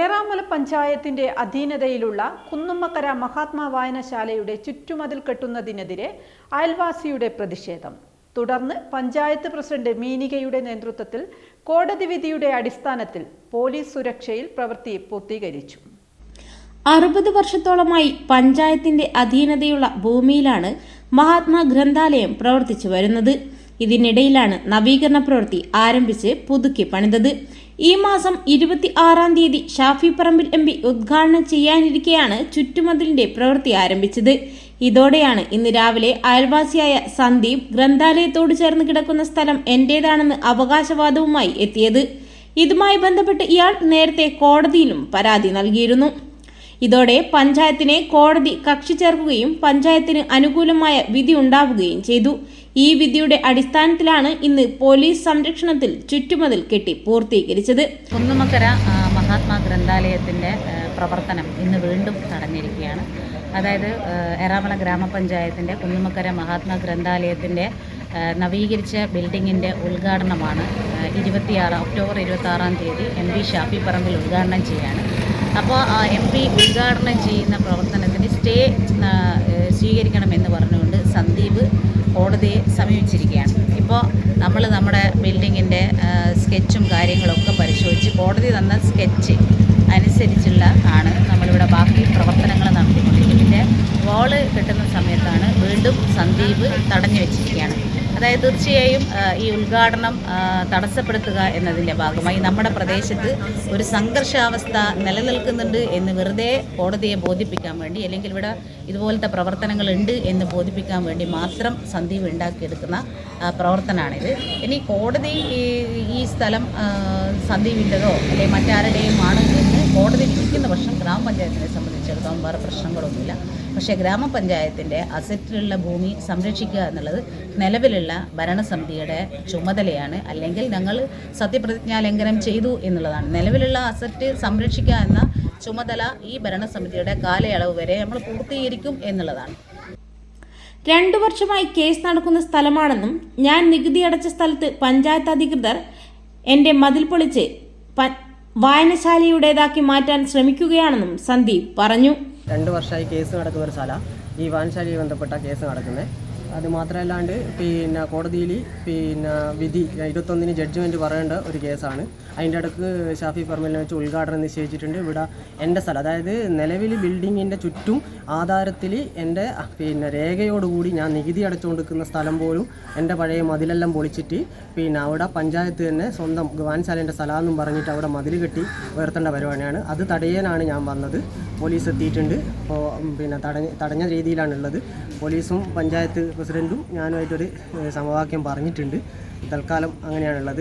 ഏറാമല പഞ്ചായത്തിന്റെ അധീനതയിലുള്ള കുന്നുമ്മക്കര മഹാത്മാ വായനശാലയുടെ ചുറ്റുമതിൽ കെട്ടുന്നതിനെതിരെ അയൽവാസിയുടെ പ്രതിഷേധം. തുടർന്ന് പഞ്ചായത്ത് പ്രസിഡന്റ് മീനികയുടെ നേതൃത്വത്തിൽ കോടതി വിധിയുടെ അടിസ്ഥാനത്തിൽ പോലീസ് സുരക്ഷയിൽ പ്രവൃത്തി പൂർത്തീകരിച്ചു. അറുപത് വർഷത്തോളമായി പഞ്ചായത്തിന്റെ അധീനതയുള്ള ഭൂമിയിലാണ് മഹാത്മാ ഗ്രന്ഥാലയം പ്രവർത്തിച്ചു വരുന്നത്. ഇതിനിടയിലാണ് നവീകരണ പ്രവൃത്തി ആരംഭിച്ച് പുതുക്കി പണിതത്. ഈ മാസം ഇരുപത്തി ആറാം തീയതി ഷാഫി പറമ്പിൽ എം പി ഉദ്ഘാടനം ചെയ്യാനിരിക്കെയാണ് ചുറ്റുമതിലിന്റെ പ്രവൃത്തി ആരംഭിച്ചത്. ഇതോടെയാണ് ഇന്ന് രാവിലെ അയൽവാസിയായ സന്ദീപ് ഗ്രന്ഥാലയത്തോട് ചേർന്ന് കിടക്കുന്ന സ്ഥലം എന്റേതാണെന്ന് അവകാശവാദവുമായി എത്തിയത്. ഇതുമായി ബന്ധപ്പെട്ട് ഇയാൾ നേരത്തെ കോടതിയിലും പരാതി നൽകിയിരുന്നു. ഇതോടെ പഞ്ചായത്തിനെ കോടതി കക്ഷി ചേർക്കുകയും പഞ്ചായത്തിന് അനുകൂലമായ വിധി ഉണ്ടാവുകയും ചെയ്തു. ഈ വിധിയുടെ അടിസ്ഥാനത്തിലാണ് ഇന്ന് പോലീസ് സംരക്ഷണത്തിൽ ചുറ്റുമതിൽ കെട്ടി പൂർത്തീകരിച്ചത്. കുന്നുമക്കര മഹാത്മാ ഗ്രന്ഥാലയത്തിന്റെ പ്രവർത്തനം ഇന്ന് വീണ്ടും തടഞ്ഞിരിക്കുകയാണ്. അതായത് എറാമല ഗ്രാമപഞ്ചായത്തിന്റെ കുന്നുമക്കര മഹാത്മാ ഗ്രന്ഥാലയത്തിന്റെ നവീകരിച്ച ബിൽഡിങ്ങിന്റെ ഉദ്ഘാടനമാണ് ഇരുപത്തിയാറ് ഒക്ടോബർ ഇരുപത്താറാം തീയതി എം പി ഷാഫി പറമ്പിൽ ഉദ്ഘാടനം ചെയ്യാണ്. അപ്പോൾ എം പി ഉദ്ഘാടനം ചെയ്യുന്ന പ്രവർത്തനത്തിന് സ്റ്റേ സ്വീകരിക്കണമെന്ന് പറഞ്ഞുകൊണ്ട് സന്ദീപ് കോടതിയെ സമീപിച്ചിരിക്കുകയാണ്. ഇപ്പോൾ നമ്മൾ നമ്മുടെ ബിൽഡിങ്ങിന്റെ സ്കെച്ചും കാര്യങ്ങളൊക്കെ പരിശോധിച്ച് കോടതി തന്ന സ്കെച്ച് അനുസരിച്ചുള്ള ആണ് നമ്മളിവിടെ ബാക്കി പ്രവർത്തനങ്ങൾ നടത്തിക്കൊണ്ടിരിക്കുന്നത്. ഇതിന്റെ വാൾ കിട്ടുന്ന സമയത്താണ് വീണ്ടും സന്ദീപ് തടഞ്ഞു വെച്ചിരിക്കുകയാണ്. അതായത് തീർച്ചയായും ഈ ഉദ്ഘാടനം തടസ്സപ്പെടുത്തുക എന്നതിന്റെ ഭാഗമായി നമ്മുടെ പ്രദേശത്ത് ഒരു സംഘർഷാവസ്ഥ നിലനിൽക്കുന്നുണ്ട് എന്ന് വെറുതെ കോടതിയെ ബോധിപ്പിക്കാൻ വേണ്ടി അല്ലെങ്കിൽ ഇവിടെ ഇതുപോലത്തെ പ്രവർത്തനങ്ങളുണ്ട് എന്ന് ബോധിപ്പിക്കാൻ വേണ്ടി മാത്രം സന്ദീപ് ഉണ്ടാക്കിയെടുക്കുന്ന പ്രവർത്തനമാണിത്. ഇനി കോടതി ഈ സ്ഥലം സന്ദീപിന്റെതോ അല്ലെങ്കിൽ മറ്റാരുടെയും ആണ് എന്ന് കോടതി വിധിക്കുന്ന പക്ഷം ഗ്രാമപഞ്ചായത്തിനെ സംബന്ധിച്ചിടത്തോളം വേറെ പ്രശ്നങ്ങളൊന്നുമില്ല. പക്ഷേ ഗ്രാമപഞ്ചായത്തിന്റെ അസറ്റിലുള്ള ഭൂമി സംരക്ഷിക്കുക എന്നുള്ളത് നിലവിലുള്ള ഭരണസമിതിയുടെ ചുമതലയാണ്. അല്ലെങ്കിൽ ഞങ്ങൾ സത്യപ്രതിജ്ഞാ ലംഘനം ചെയ്തു എന്നുള്ളതാണ്. നിലവിലുള്ള അസറ്റ് സംരക്ഷിക്കുക എന്ന ചുമതല ഈ ഭരണസമിതിയുടെ കാലയളവ് വരെ നമ്മൾ പൂർത്തീകരിക്കും എന്നുള്ളതാണ്. രണ്ടു വർഷമായി കേസ് നടക്കുന്ന സ്ഥലമാണെന്നും ഞാൻ നികുതി അടച്ച സ്ഥലത്ത് പഞ്ചായത്ത് അധികൃതർ എന്റെ മതിൽ പൊളിച്ച് വായനശാലയുടേതാക്കി മാറ്റാൻ ശ്രമിക്കുകയാണെന്നും സന്ദീപ് പറഞ്ഞു. രണ്ട് വർഷമായി കേസ് നടക്കുന്ന ഒരു സ്ഥല ഈ വായനശാലയുമായി ബന്ധപ്പെട്ട കേസ് നടക്കുന്നത് അത് മാത്രമല്ലാണ്ട് പിന്നെ കോടതിയിൽ പിന്നെ വിധി ഇരുപത്തൊന്നിന് ജഡ്ജ്മെന്റ് പറയേണ്ട ഒരു കേസാണ്. അതിന്റെ അടുക്ക് ഷാഫി പറമ്പിലിനെ വെച്ച് ഉദ്ഘാടനം നിശ്ചയിച്ചിട്ടുണ്ട്. ഇവിടെ എന്റെ സ്ഥലം അതായത് നിലവിൽ ബിൽഡിങ്ങിന്റെ ചുറ്റും ആധാരത്തിൽ എന്റെ പിന്നെ രേഖയോടുകൂടി ഞാൻ നികുതി അടച്ചുകൊണ്ടിരിക്കുന്ന സ്ഥലം പോലും എന്റെ പഴയ മതിലെല്ലാം പൊളിച്ചിട്ട് പിന്നെ അവിടെ പഞ്ചായത്ത് തന്നെ സ്വന്തം വാൻശാലേന്റെ സ്ഥലമെന്നും പറഞ്ഞിട്ട് അവിടെ മതിൽ കെട്ടി ഉയർത്തേണ്ട പരിപാടിയാണ്. അത് തടയാനാണ് ഞാൻ വന്നത്. പോലീസ് എത്തിയിട്ടുണ്ട്. അപ്പോൾ പിന്നെ തടഞ്ഞ തടഞ്ഞ രീതിയിലാണുള്ളത്. പോലീസും പഞ്ചായത്ത് പ്രസിഡന്റും ഞാനുമായിട്ടൊരു സമവാക്യം പറഞ്ഞിട്ടുണ്ട്. തൽക്കാലം അങ്ങനെയാണുള്ളത്.